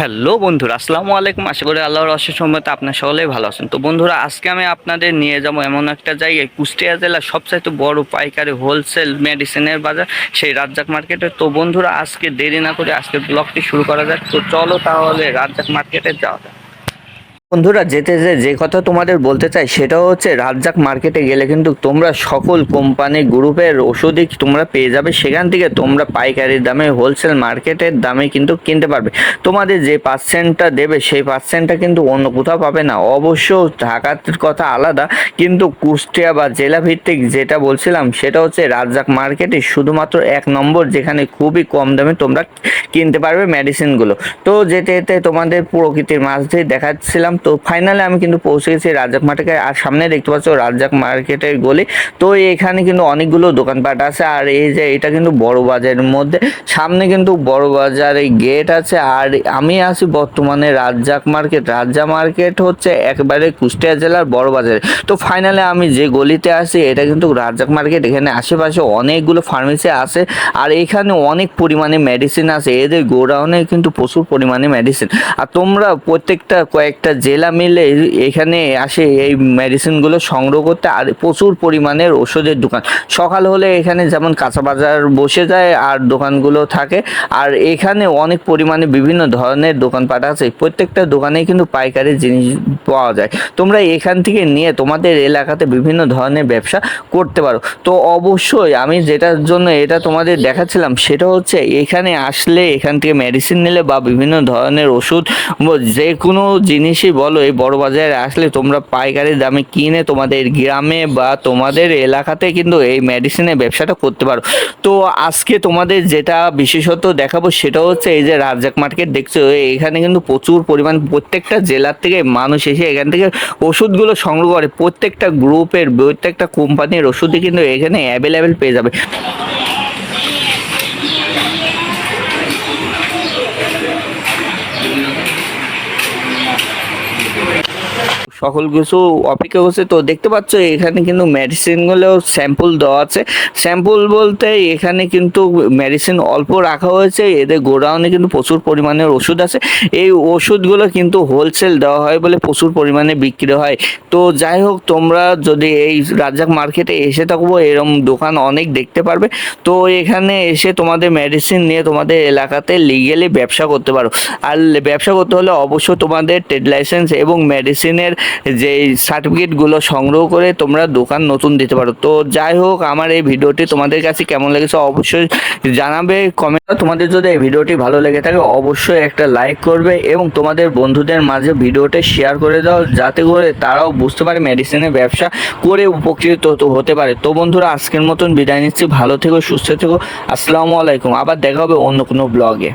Hello বন্ধুরা, আসসালামু আলাইকুম। আশা করি আল্লাহর অশেষ সম্মতে আপনার সকলেই ভালো আছেন। তো বন্ধুরা, আজকে আমি আপনাদের নিয়ে যাব এমন একটা জায়গায়, কুষ্টিয়া জেলার সবচাইতে বড় পাইকারি হোলসেল মেডিসিনের বাজার, সেই রাজ্জাক মার্কেটে তো বন্ধুরা, আজকে দেরি না করে আজকে ব্লগটি শুরু করা যাক। তো চলো তাহলে রাজ্জাক মার্কেটে যাওয়া যাক। বন্ধুরা, যেতে যে যে কথা তোমাদের বলতে চাই সেটা হচ্ছে রাজ্জাক মার্কেটে গেলে কিন্তু তোমরা সকল কোম্পানি গ্রুপের ওষুধই তোমরা পেয়ে যাবে। সেখান থেকে তোমরা পাইকারি দামে হোলসেল মার্কেটের দামে কিন্তু কিনতে পারবে। তোমাদের যে পার্সেন্টটা দেবে সেই পার্সেন্টটা কিন্তু অন্য কোথাও পাবে না। অবশ্য ঢাকার কথা আলাদা, কিন্তু কুষ্টিয়া বা জেলা ভিত্তিক যেটা বলছিলাম সেটা হচ্ছে রাজ্জাক মার্কেটে শুধুমাত্র এক নম্বর যেখানে খুবই কম দামে তোমরা কিনতে পারবে মেডিসিনগুলো তো যেতে যেতে তোমাদের প্রকৃতির মাছ দিয়ে দেখাচ্ছিলাম তো ফাইনালে আমি কিন্তু পৌঁছে গেছি রাজ্জাক মার্কেটে আর সামনে দেখতে পাচ্ছ রাজ্জাক মার্কেটের গলি। তো এখানে কিন্তু অনেকগুলো দোকানপাট আছে। আর এই যে এটা কিন্তু বড় বাজারের মধ্যে। সামনে কিন্তু বড় বাজারে গেট আছে। আর আমি আছি বর্তমানে রাজ্জাক মার্কেট। রাজ্জাক মার্কেট হচ্ছে একবারে কুষ্টিয়া জেলার বড় বাজারে। তো ফাইনালে আমি যে গলিতে আছি, এটা কিন্তু রাজ্জাক মার্কেট। এখানে আশেপাশে অনেকগুলো ফার্মেসি আছে। আর এখানে অনেক পরিমাণে মেডিসিন আছে। এদের গোডাউনে কিন্তু প্রচুর পরিমাণে মেডিসিন আর তোমরা প্রত্যেকটা কয়েকটা জেলা মিলে এখানে আসে এই মেডিসিনগুলো সংগ্রহ করতে আর প্রচুর পরিমাণের ওষুধের দোকান। সকাল হলে এখানে যেমন কাঁচা বাজার বসে যায় আর দোকানগুলো থাকে। আর এখানে অনেক পরিমাণে বিভিন্ন ধরনের দোকানপাট আছে। প্রত্যেকটা দোকানেই কিন্তু পাইকারি জিনিস পাওয়া যায়। তোমরা এখান থেকে নিয়ে তোমাদের এলাকাতে বিভিন্ন ধরনের ব্যবসা করতে পারো। তো অবশ্যই আমি যেটার জন্য এটা তোমাদের দেখাচ্ছিলাম সেটা হচ্ছে এখানে আসলে এখান থেকে মেডিসিন নিলে বা বিভিন্ন ধরনের ওষুধ যে কোনো জিনিসই বলো, এই বড় বাজারে আসলে তোমরা পাইকারি দামে কিনে তোমাদের গ্রামে বা তোমাদের এলাকাতে কিন্তু এই মেডিসিনের ব্যবসাটা করতে পারো। তো আজকে তোমাদের যেটা বিশেষত দেখাবো সেটা হচ্ছে এই যে রাজ্জাক মার্কেট, দেখছ? এখানে কিন্তু প্রচুর পরিমাণ প্রত্যেকটা জেলার থেকে মানুষ এসে এখান থেকে ওষুধগুলো সংগ্রহ করে। প্রত্যেকটা গ্রুপের প্রত্যেকটা কোম্পানির ওষুধই কিন্তু এখানে অ্যাভেলেবেল পেয়ে যাবে। সকল কিছু অপেক্ষা করছে। তো দেখতে পাচ্ছ, এখানে কিন্তু মেডিসিনগুলো স্যাম্পল দেওয়া আছে। স্যাম্পল বলতে এখানে কিন্তু মেডিসিন অল্প রাখা হয়েছে। এদের গোডাউনে কিন্তু প্রচুর পরিমাণের ওষুধ আছে। এই ওষুধগুলো কিন্তু হোলসেল দেওয়া হয় বলে প্রচুর পরিমাণে বিক্রি হয়। তো যাই হোক, তোমরা যদি এই রাজ্জাক মার্কেটে এসে থাকব এরম দোকান অনেক দেখতে পারবে। তো এখানে এসে তোমাদের মেডিসিন নিয়ে তোমাদের এলাকাতে লিগেলি ব্যবসা করতে পারো। আর ব্যবসা করতে হলে অবশ্যই তোমাদের ট্রেড লাইসেন্স এবং মেডিসিনের যে সার্টিফিকেটগুলো সংগ্রহ করে তোমরা দোকান নতুন দিতে পারো। তো যাই হোক, আমার এই ভিডিওটি তোমাদের কাছে কেমন লেগেছে অবশ্যই জানাবে কমেন্ট তোমাদের যদি এই ভিডিওটি ভালো লেগে থাকে, অবশ্যই একটা লাইক করবে এবং তোমাদের বন্ধুদের মাঝে ভিডিওটা শেয়ার করে দাও, যাতে করে তারাও বুঝতে পারে মেডিসিনের ব্যবসা করে উপকৃত হতে পারে। তো বন্ধুরা, আজকের মতন বিদায় নিচ্ছি। ভালো থেকো, সুস্থ থেকো। আসসালামু আলাইকুম। আবার দেখা হবে অন্য কোনো ব্লগে